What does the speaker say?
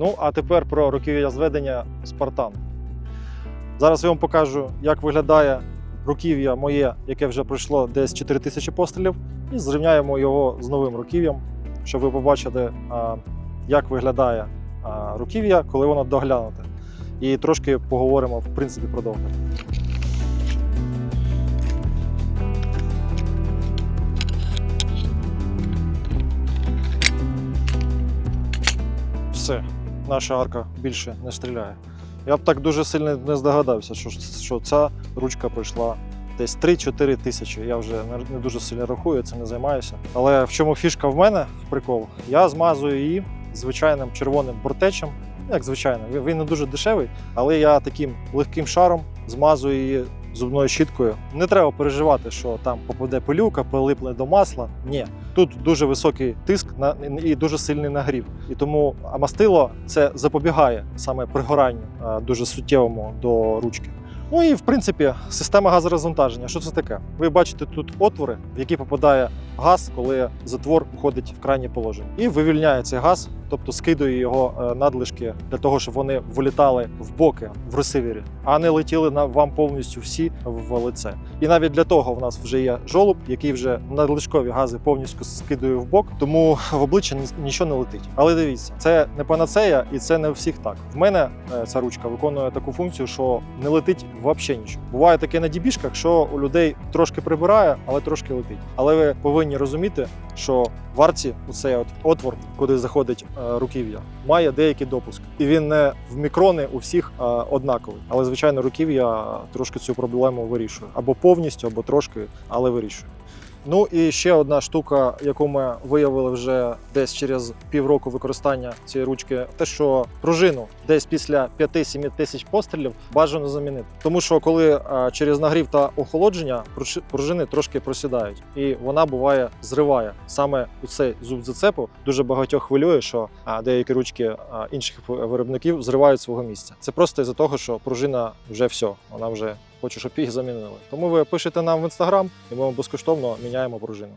Ну, а тепер про руків'я зведення Спартан. Зараз я вам покажу, як виглядає руків'я моє, яке вже пройшло десь 4000 пострілів, і зрівняємо його з новим руків'ям, щоб ви побачили, як виглядає руків'я, коли воно доглянуте. І трошки поговоримо в принципі про догляд. Все, наша арка більше не стріляє. Я б так дуже сильно не здогадався, що, що ця ручка пройшла десь 3-4 тисячі. Я вже не, дуже сильно рахую, цим не займаюся. Але в чому фішка в мене прикол? Я змазую її звичайним червоним бортечем. Як звичайно, він не дуже дешевий, але я таким легким шаром змазую її зубною щіткою. Не треба переживати, що там попаде пилюка, прилипне до масла. Ні, тут дуже високий тиск на і дуже сильний нагрів. І тому мастило це запобігає саме пригоранню е, дуже суттєвому до ручки. Ну і в принципі система газорозвантаження. Що це таке? Ви бачите тут отвори, в які попадає газ, коли затвор входить в крайнє положення, і вивільняє цей газ, тобто скидує його е, надлишки для того, щоб вони вилітали в боки в ресивері, а не летіли на вам повністю всі в лице. І навіть для того в нас вже є жолоб, який вже надлишкові гази повністю скидує в бок, тому в обличчя нічого не летить. Але дивіться, це не панацея, і це не у всіх так. В мене е, ця ручка виконує таку функцію, що не летить взагалі нічого. Буває таке на дібішках, що у людей трошки прибирає, але трошки летить. Але ви повинні розуміти, що в арці цей от отвор, куди заходить е, руків'я, має деякий допуск, і він не в мікрони у всіх е, однаковий. Але звичайно, руків'я трошки цю проблему вирішує або повністю, або трошки, але вирішує. Ну і ще одна штука, яку ми виявили вже десь через півроку використання цієї ручки, те, що пружину десь після 5-7 тисяч пострілів бажано замінити. Тому що коли через нагрів та охолодження пружини трошки просідають, і вона буває зриває саме у цей зуб зацепу. Дуже багатьох хвилює, що деякі ручки інших виробників зривають свого місця. Це просто із-за того, що пружина вже все, вона вже хоче, щоб їх замінили. Тому ви пишете нам в інстаграм, і ми вам безкоштовно міняємо пружину.